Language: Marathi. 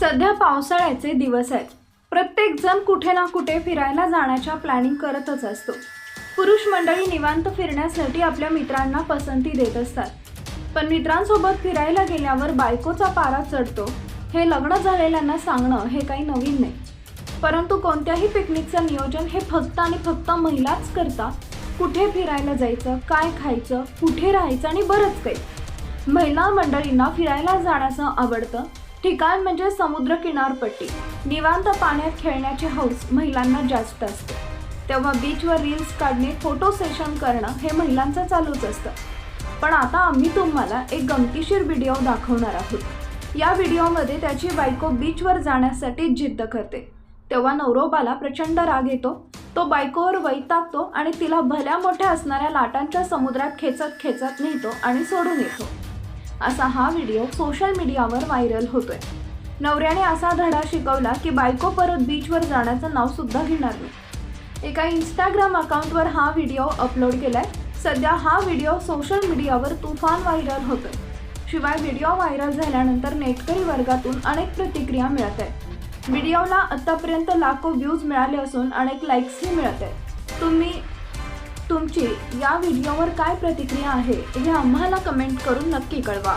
सध्या पावसाळ्याचे दिवस आहेत. प्रत्येक जण कुठे ना कुठे फिरायला जाण्याच्या प्लॅनिंग करतच असतो. पुरुष मंडळी निवांत फिरण्यासाठी आपल्या मित्रांना पसंती देत असतात. पण मित्रांसोबत फिरायला गेल्यावर बायकोचा पारा चढतो. हे लग्न झालेल्यांना सांगणं हे काही नवीन नाही. परंतु कोणत्याही पिकनिकचं नियोजन हे फक्त आणि फक्त महिलाच करतात कुठे फिरायला जायचं काय खायचं कुठे राहायचं आणि बरंच काही. महिला मंडळींना फिरायला जाण्याचं आवडतं. ठिकाण म्हणजे समुद्र किनारपट्टी निवांत पाण्यात खेळण्याची हौस महिलांना जास्त असते. तेव्हा बीचवर रील्स काढणे फोटो सेशन करणं हे महिलांचं चालूच असतं. पण आता आम्ही तुम्हाला एक गमतीशीर व्हिडिओ दाखवणार आहोत. या व्हिडिओमध्ये त्याची बायको बीचवर जाण्यासाठी जिद्द करते. तेव्हा नवरोबाला प्रचंड राग येतो. तो बायकोवर वैतागतो आणि तिला भल्या मोठ्या असणाऱ्या लाटांच्या समुद्रात खेचत खेचत नेतो आणि सोडून येतो. असा हा व्हिडिओ सोशल मीडियावर व्हायरल होतोय. नवऱ्याने असा धडा शिकवला की बायको परत बीचवर जाण्याचं नाव सुद्धा घेणार नाही. एका इंस्टाग्राम अकाउंटवर हा व्हिडिओ अपलोड केलाय. सध्या हा व्हिडिओ सोशल मीडियावर तुफान व्हायरल होतोय. शिवाय व्हिडिओ व्हायरल झाल्यानंतर नेटकरी वर्गातून अनेक प्रतिक्रिया मिळत आहेत. व्हिडिओला आतापर्यंत लाखो व्ह्यूज मिळाले असून अनेक लाईक्सही मिळत आहेत. तुम्ही तुमची या व्हिडिओवर काय प्रतिक्रिया आहे हे आम्हाला कमेंट करून नक्की कळवा.